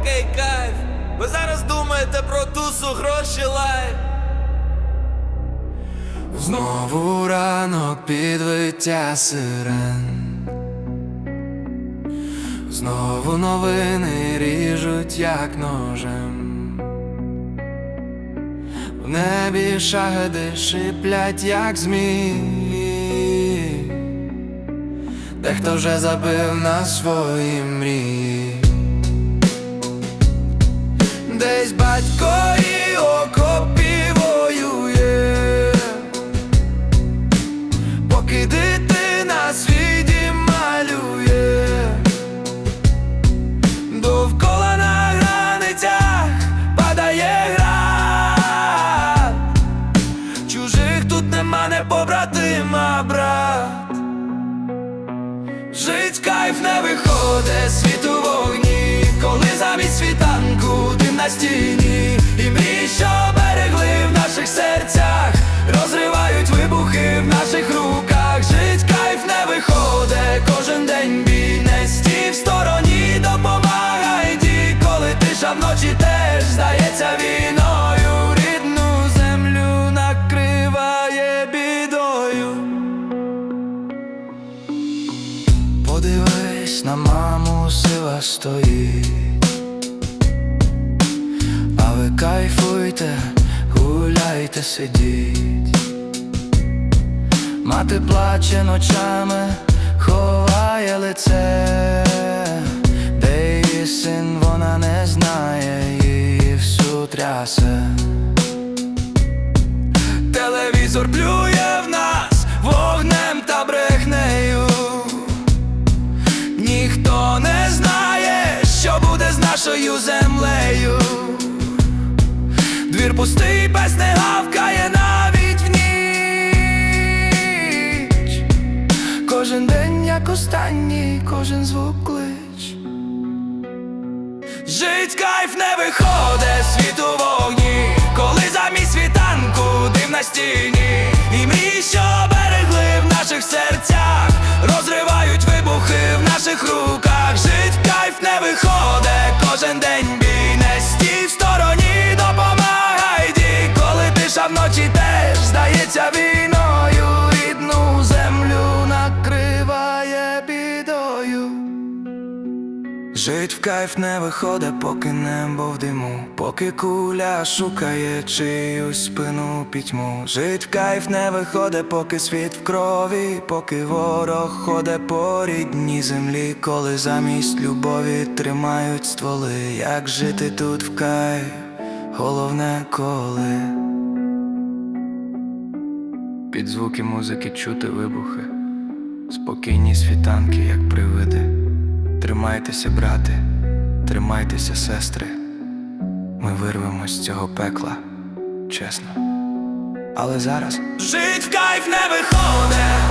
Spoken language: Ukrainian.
такий кайф. Ви зараз думаєте про тусу, гроші лайф. Знову ранок підвиття сирен. Знову новини ріжуть, як ножем. В небі шагади шиплять, як змії. Дехто вже забив на свої мрії. Десь батько і окопі воює, поки дитина свій малює, довкола на границях падає град, чужих тут нема, не побратима, брат. Жить кайф не виходить, світ у вогні, коли замість світанку на стіні, і мрії, що берегли в наших серцях, розривають вибухи в наших руках. Жить кайф не виходить, кожен день бій не стій в стороні, допомагай ді, коли тиша вночі теж здається війною, рідну землю накриває бідою. Подивись на маму, сила стоїть, кайфуйте, гуляйте, сидіть. Мати плаче ночами, ховає лице, де її син вона не знає, її всю трясе. Телевізор плює в нас вогнем та брехнею. Ніхто не знає, що буде з нашою землею. Двір пустий, пес не гавкає навіть в ніч. Кожен день як останній, кожен звук клич. Жить кайф не виходить, світу вогні, коли замість світанку дим на стіні, і мрій, що Жить в кайф не виходить, поки небо в диму, поки куля шукає чиюсь спину пітьму. Жить в кайф не виходить, поки світ в крові, поки ворог ходить по рідній землі, коли замість любові тримають стволи. Як жити тут в кайф, головне коли. Під звуки музики чути вибухи, спокійні світанки, як привиди. Тримайтеся, брати, тримайтеся, сестри. Ми вирвемось з цього пекла, чесно. Але зараз жить в кайф не виходить.